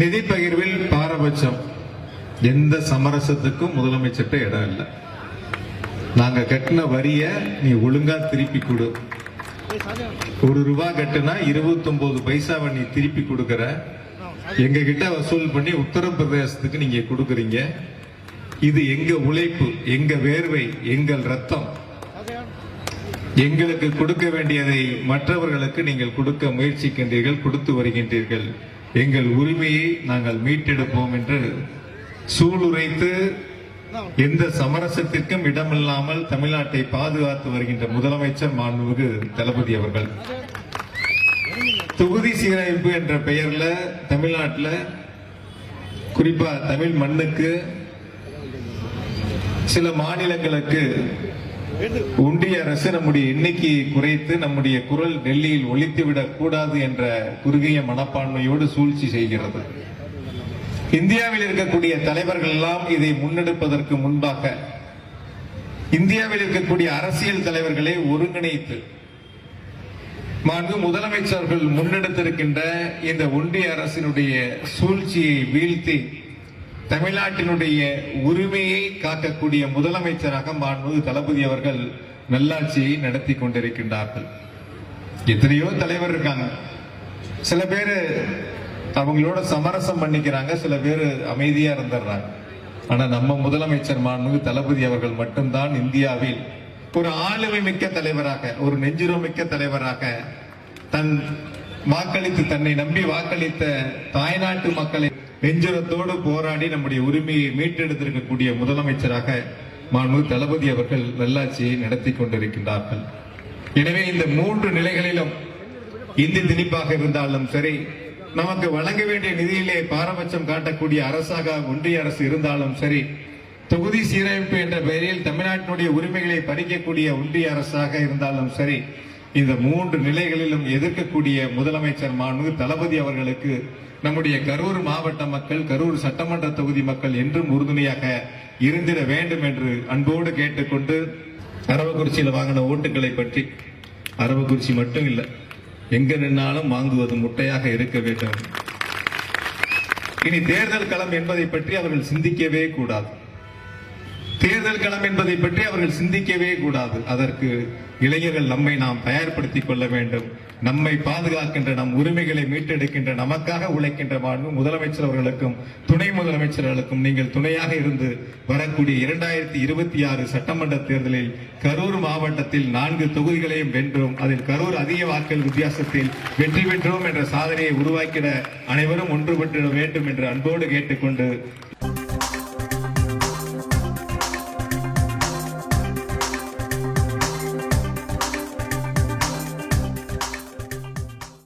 நிதி பகிர்வில் பாரபட்சம். எந்த சமரசத்துக்கும் முதலமைச்சர்கிட்ட இடம் இல்லை. நாங்க கட்டின வரிய நீ ஒழுங்கா திருப்பி கொடு. ஒரு ரூபா கட்டுனா 29 பைசாவை நீ திருப்பி கொடுக்கற. எங்க கிட்ட வசூல் பண்ணி உத்தரப்பிரதேசத்துக்கு நீங்க கொடுக்குறீங்க. இது எங்க உழைப்பு எங்க வேர்வை எங்கள் ரத்தம். எங்களுக்கு கொடுக்க வேண்டியதை மற்றவர்களுக்கு நீங்கள் கொடுக்க முயற்சிக்கின்றீர்கள் கொடுத்து வருகின்றீர்கள். எங்கள் உரிமையை நாங்கள் மீட்டெடுப்போம் என்று சூளுரைத்து எந்த சமரசத்திற்கும் இடமில்லாமல் தமிழ்நாட்டை பாதுகாத்து வருகின்ற முதலமைச்சர் மாண்புமிகு தளபதி அவர்கள். தொகுதி சீரமைப்பு என்ற பெயர்ல தமிழ்நாட்டில் குறிப்பா தமிழ் மண்ணுக்கு சில மாநிலங்களுக்கு ஒன்றிய அரசு நம்முடைய எண்ணிக்கையை குறைத்து நம்முடைய குரல் டெல்லியில் ஒழித்துவிடக் கூடாது என்ற குறுகிய மனப்பான்மையோடு சூழ்ச்சி செய்கிறது. இந்தியாவில் இருக்கக்கூடிய தலைவர்கள் எல்லாம் இதை முன்னெடுப்பதற்கு முன்பாக இந்தியாவில் இருக்கக்கூடிய அரசியல் தலைவர்களை ஒருங்கிணைத்து மாண்பு முதலமைச்சர்கள் முன்னெடுத்திருக்கின்ற இந்த ஒன்றிய அரசினுடைய சூழ்ச்சியை வீழ்த்தி தமிழ்நாட்டினுடைய உரிமையை காக்கக்கூடிய முதலமைச்சராக மாண்புமிகு தளபதி அவர்கள் நல்லாட்சியை நடத்தி கொண்டிருக்கின்றார்கள். எத்தனையோ தலைவர் இருக்காங்க. சில பேரு அவங்களோட சமரசம் பண்ணிக்கிறாங்க சில பேர் அமைதியா இருந்துடுறாங்க. ஆனா நம்ம முதலமைச்சர் மாண்புமிகு தளபதி அவர்கள் மட்டும்தான் இந்தியாவில் ஒரு ஆளுமை மிக்க தலைவராக ஒரு நெஞ்சுரம் மிக்க தலைவராக தன் வாக்களித்து தன்னை நம்பி வாக்களித்த தாய்நாட்டு மக்களை நெஞ்சுரத்தோடு போராடி நம்முடைய உரிமையை மீட்டெடுத்திருக்கக்கூடிய முதலமைச்சராக மாண்பு தளபதி அவர்கள் நல்லாட்சியை நடத்தி கொண்டிருக்கின்றார்கள். எனவே இந்த மூன்று நிலைகளிலும் இந்தி திணிப்பாக இருந்தாலும் சரி நமக்கு வழங்க வேண்டிய நிதியிலே பாரபட்சம் காட்டக்கூடிய அரசாக ஒன்றிய அரசு இருந்தாலும் சரி தொகுதி சீரமைப்பு என்ற பெயரில் தமிழ்நாட்டினுடைய உரிமைகளை பறிக்கக்கூடிய ஒன்றிய அரசாக இருந்தாலும் சரி இந்த மூன்று நிலைகளிலும் எதிர்க்கக்கூடிய முதலமைச்சர் மாண்பு தளபதி அவர்களுக்கு நம்முடைய கரூர் மாவட்ட மக்கள் கரூர் சட்டமன்ற தொகுதி மக்கள் என்றும் உறுதுணையாக இருந்திட வேண்டும் என்று அன்போடு கேட்டுக்கொண்டு அரவக்குறிச்சியில் வாங்கின ஓட்டுகளை பற்றி அரவக்குறிச்சி மட்டும் இல்லை எங்க நின்னாலும் வாங்குவது முட்டையாக இருக்க வேண்டும். இனி தேர்தல் களம் என்பதை பற்றி அவர்கள் சிந்திக்கவே கூடாது. தேர்தல் களம் என்பதை பற்றி அவர்கள் சிந்திக்கவே கூடாது. அதற்கு இளைஞர்கள் நம்மை நாம் தயார்படுத்திக் கொள்ள வேண்டும். நம்மை பாதுகாக்கின்ற நம் உரிமைகளை மீட்டெடுக்கின்ற நமக்காக உழைக்கின்ற மாண்பு முதலமைச்சர் அவர்களுக்கும் துணை முதலமைச்சர்களுக்கும் நீங்கள் துணையாக இருந்து வரக்கூடிய இரண்டாயிரத்தி இருபத்தி ஆறு சட்டமன்ற தேர்தலில் கரூர் மாவட்டத்தில் நான்கு தொகுதிகளையும் வென்றோம். அதில் கரூர் அதிக வாக்கள் வித்தியாசத்தில் வெற்றி பெற்றோம் என்ற சாதனையை உருவாக்கிட அனைவரும் ஒன்றுபட்டு வேண்டும் என்று அன்போடு கேட்டுக்கொண்டு